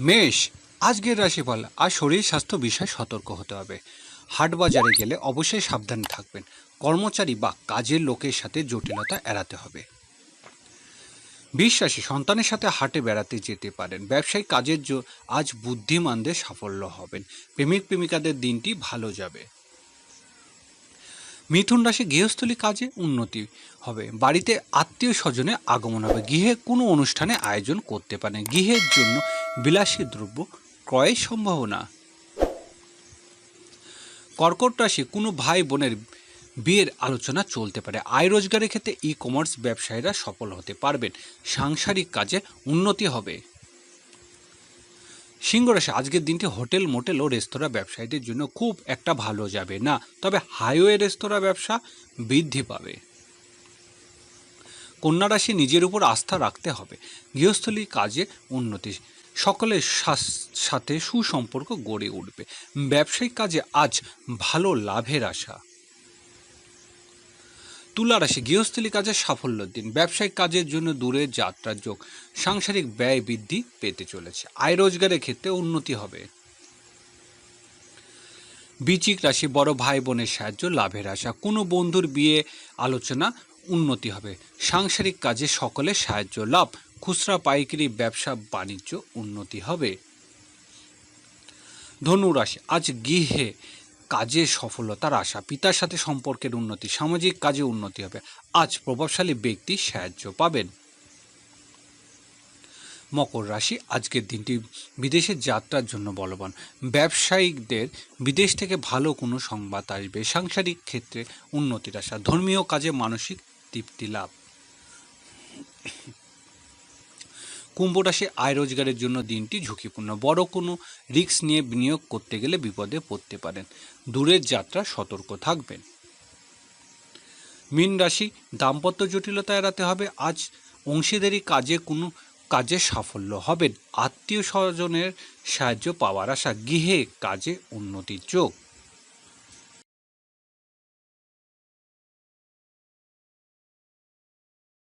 মেষ, আজকের রাশিফল আর শরীর স্বাস্থ্য বিষয়ে সতর্ক হতে হবে। হাট বাজারে গেলে অবশ্যই সাবধানে থাকবেন। কর্মচারী বা কাজের লোকের সাথে জটিলতা এড়াতে হবে। বিশ্বাসী, সন্তানের সাথে হাটে বেড়াতে যেতে পারেন। ব্যবসায়িক কাজের জন্য আজ বুদ্ধিমানদের সাফল্য হবেন। প্রেমিক প্রেমিকাদের দিনটি ভালো যাবে। মিথুন রাশি গৃহস্থলী কাজে উন্নতি হবে। বাড়িতে আত্মীয় স্বজনে আগমন হবে। গৃহে কোনো অনুষ্ঠানে আয়োজন করতে পারেন। গৃহের জন্য বিলাসী দ্রব্য ক্রয়ের সম্ভাবনা। কর্কট রাশি কোনো ভাই বোনের বিয়ের আলোচনা চলতে পারে। আয় রোজগারের ক্ষেত্রে ই কমার্স ব্যবসায়ীরা সফল হতে পারবেন। সাংসারিক কাজে উন্নতি হবে। সিংহ রাশি, আজকের দিনটি হোটেল, মোটেল ও রেস্তোরাঁ ব্যবসায়ীদের জন্য খুব একটা ভালো যাবে না। তবে হাইওয়ে রেস্তোরাঁ ব্যবসা বৃদ্ধি পাবে। কন্যা রাশি নিজের উপর আস্থা রাখতে হবে। গৃহস্থলী কাজে উন্নতি সকলের সাথে সুসম্পর্ক গড়ে উঠবে। ব্যবসায়িক কাজে আজ ভালো লাভের আশা। তুলা রাশি গৃহস্থলী কাজে সাফল্যের দিন। ব্যবসায়িক কাজের জন্য দূরে যাত্রার যোগ। সাংসারিক ব্যয় বৃদ্ধি পেতে চলেছে। আয় রোজগারের ক্ষেত্রে উন্নতি হবে। বিচিক রাশি, বড় ভাই বোনের সাহায্য, লাভের আশা। কোনো বন্ধুর বিয়ে আলোচনা উন্নতি হবে। সাংসারিক কাজে সকলের সাহায্য, লাভ খুচরা পাইকারি ব্যবসা বাণিজ্য উন্নতি হবে। ধনু রাশি আজ গৃহে কাজে সফলতার আশা, পিতার সাথে সম্পর্কের উন্নতি, সামাজিক কাজে উন্নতি হবে। আজ প্রভাবশালী ব্যক্তি সাহায্য পাবেন। মকর রাশি, আজকের দিনটি বিদেশের যাত্রার জন্য বলবান। ব্যবসায়িকদের বিদেশ থেকে ভালো কোনো সংবাদ আসবে। সাংসারিক ক্ষেত্রে উন্নতির আশা, ধর্মীয় কাজে মানসিক তৃপ্তি লাভ। কুম্ভ রাশি আয় রোজগারের জন্য দিনটি ঝুঁকিপূর্ণ। বড় কোনো রিস্ক নিয়ে বিনিয়োগ করতে গেলে বিপদে পড়তে পারেন। দূরের যাত্রা সতর্ক থাকবেন। মীন রাশি, দাম্পত্য জটিলতা এড়াতে হবে। আজ অংশীদারি কাজে কোনো কাজে সাফল্য হবেন আত্মীয় স্বজনের সাহায্য পাওয়ার আশা। গৃহে কাজে উন্নতির যোগ।